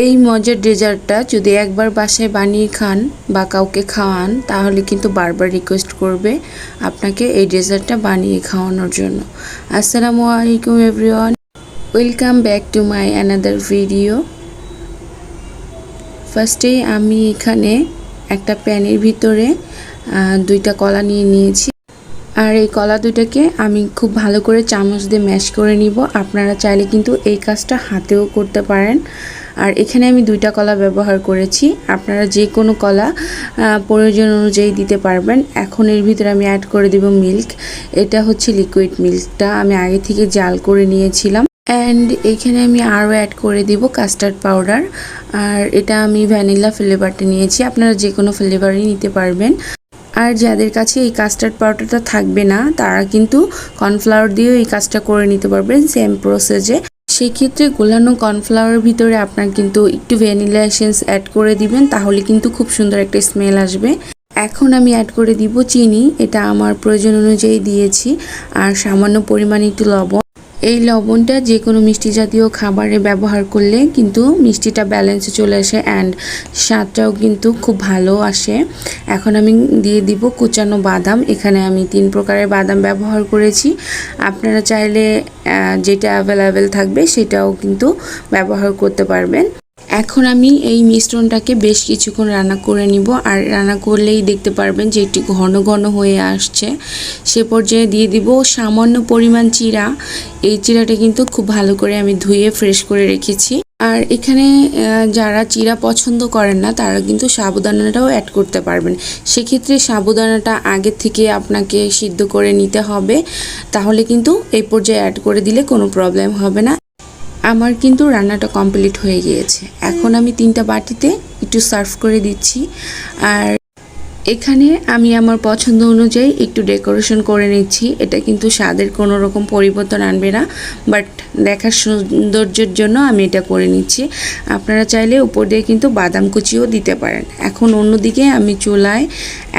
এই মজার ডেজার্টটা যদি একবার বাসায় বানিয়ে খান বা কাউকে খাওয়ান, তাহলে কিন্তু বারবার রিকোয়েস্ট করবে আপনাকে এই ডেজার্টটা বানিয়ে খাওয়ানোর জন্য। আসসালামু আলাইকুম everyone. Welcome back to my another video. ফার্স্টেই আমি এখানে একটা প্যানের ভিতরে দুইটা কলা নিয়ে নিয়েছি। আর এই কলা দুটাকে আমি খুব ভালো করে চামচ দিয়ে ম্যাশ করে নিব। আপনারা চাইলে কিন্তু এই কাজটা হাতেও করতে পারেন। আর এখানে আমি দুইটা কলা ব্যবহার করেছি। আপনারা যে কোনো কলা প্রয়োজন অনুযায়ী দিতে পারবেন। এখন এর ভিতরে আমি অ্যাড করে দিব মিল্ক এটা হচ্ছে লিকুইড মিল্কটা আমি আগে থেকে জাল করে নিয়েছিলাম। অ্যান্ড এখানে আমি আরও অ্যাড করে দিব কাস্টার্ড পাউডার আর এটা আমি ভ্যানিলা ফ্লেভারটা নিয়েছি। আপনারা যে কোনো ফ্লেভারই নিতে পারবেন। আর যাদের কাছে এই কাস্টার্ড পাউডারটা থাকবে না, তারা কিন্তু কর্নফ্লাওয়ার দিয়েও এই কাজটা করে নিতে পারবেন সেম প্রসেসে সেক্ষেত্রে গোলানো কর্নফ্লাওয়ার ভিতরে আপনার কিন্তু একটু ভ্যানিলা এসেন্স অ্যাড করে দিবেন, তাহলে কিন্তু খুব সুন্দর একটা স্মেল আসবে। এখন আমি অ্যাড করে দিব চিনি, এটা আমার প্রয়োজন অনুযায়ী দিয়েছি। আর সামান্য পরিমাণে একটু লবণ। এই লবণটা যে কোনো মিষ্টি জাতীয় খাবারে ব্যবহার করলে কিন্তু মিষ্টিটা ব্যালেন্সে চলে আসে অ্যান্ড স্বাদটাও কিন্তু খুব ভালো আসে। এখন আমি দিয়ে দিব কুচানো বাদাম। এখানে আমি তিন প্রকারের বাদাম ব্যবহার করেছি। আপনারা চাইলে যেটা অ্যাভেলেবেল থাকবে সেটাও কিন্তু ব্যবহার করতে পারবেন। এখন আমি এই মিশ্রণটাকে বেশ কিছুক্ষণ রান্না করে নিব। আর রান্না করলেই দেখতে পারবেন যে এটি ঘন ঘন হয়ে আসছে। সে পর্যায়ে দিয়ে দিব সামান্য পরিমাণ চিরা। এই চিরাটা কিন্তু খুব ভালো করে আমি ধুয়ে ফ্রেশ করে রেখেছি। আর এখানে যারা চিরা পছন্দ করেন না, তারা কিন্তু সাবুদানাটাও অ্যাড করতে পারবেন। সেক্ষেত্রে সাবুদানাটা আগে থেকে আপনাকে সিদ্ধ করে নিতে হবে। তাহলে কিন্তু এই পর্যায়ে অ্যাড করে দিলে কোনো প্রবলেম হবে না। আমার কিন্তু রান্নাটা কমপ্লিট হয়ে গিয়েছে। এখন আমি তিনটা বাটিতে একটু সার্ভ করে দিচ্ছি। আর এখানে আমি আমার পছন্দ অনুযায়ী একটু ডেকোরেশন করে নিচ্ছি। এটা কিন্তু স্বাদের কোনো রকম পরিবর্তন আনবে না, বাট দেখার সৌন্দর্যের জন্য আমি এটা করে নিচ্ছি। আপনারা চাইলে উপর দিয়ে কিন্তু বাদাম কুচিও দিতে পারেন। এখন অন্যদিকে আমি চুলায়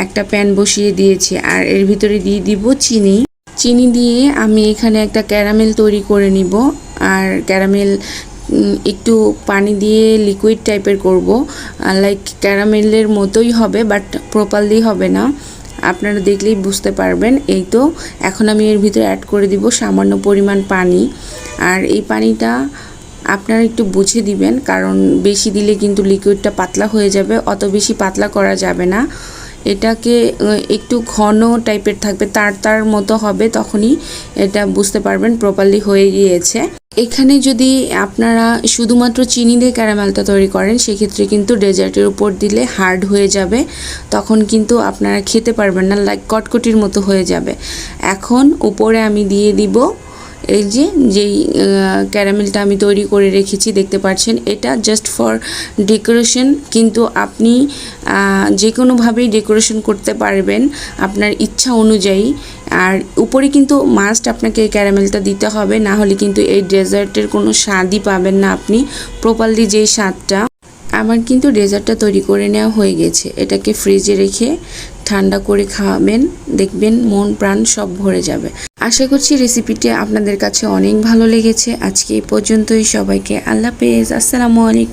একটা প্যান বসিয়ে দিয়েছি, আর এর ভিতরে দিয়ে দিব চিনি। চিনি দিয়ে আমি এখানে একটা ক্যারামেল তৈরি করে নিব। আর ক্যারামেল একটু পানি দিয়ে লিকুইড টাইপের করব। লাইক ক্যারামেলের মতোই হবে বাট প্রপারলি হবে না। আপনারা দেখলেই বুঝতে পারবেন। এই তো, এখন আমি এর ভিতরে অ্যাড করে দিব সামান্য পরিমাণ পানি। আর এই পানিটা আপনারা একটু বুঝে দিবেন, কারণ বেশি দিলে কিন্তু লিকুইডটা পাতলা হয়ে যাবে, অত বেশি পাতলা করা যাবে না। এটাকে একটু ঘন টাইপের থাকবে, তার তার মতো হবে, তখনই এটা বুঝতে পারবেন প্রপারলি হয়ে গিয়েছে। এখানে যদি আপনারা শুধুমাত্র চিনি দিয়ে ক্যারামেলটা তৈরি করেন, সেক্ষেত্রে কিন্তু ডেজার্টের উপর দিলে হার্ড হয়ে যাবে, তখন কিন্তু আপনারা খেতে পারবেন না, লাইক কটকটির মতো হয়ে যাবে। এখন উপরে আমি দিয়ে দিব এই যে, যেই ক্যারামেলটা আমি তৈরি করে রেখেছি, দেখতে পাচ্ছেন, এটা জাস্ট ফর ডেকোরেশন কিন্তু আপনি যে কোনোভাবেই ডেকোরেশন করতে পারবেন আপনার ইচ্ছা অনুযায়ী। আর উপরে কিন্তু মাস্ট আপনাকে এই ক্যারামেলটা দিতে হবে, না হলে কিন্তু এই ডেজার্টের কোনো স্বাদই পাবেন না আপনি প্রপারলি যেই স্বাদটা। আমার কিন্তু ডেজার্টটা তৈরি করে নেওয়া হয়ে গেছে, এটাকে ফ্রিজে রেখে ঠান্ডা করে খাওয়াবেন দেখবেন মন প্রাণ সব ভরে যাবে। আশা করছি রেসিপিটি আপনাদের কাছে অনেক ভালো লেগেছে। আজকে এই পর্যন্তই। সবাইকে আল্লাহ পেয়েজ আসসালামু আলাইকুম।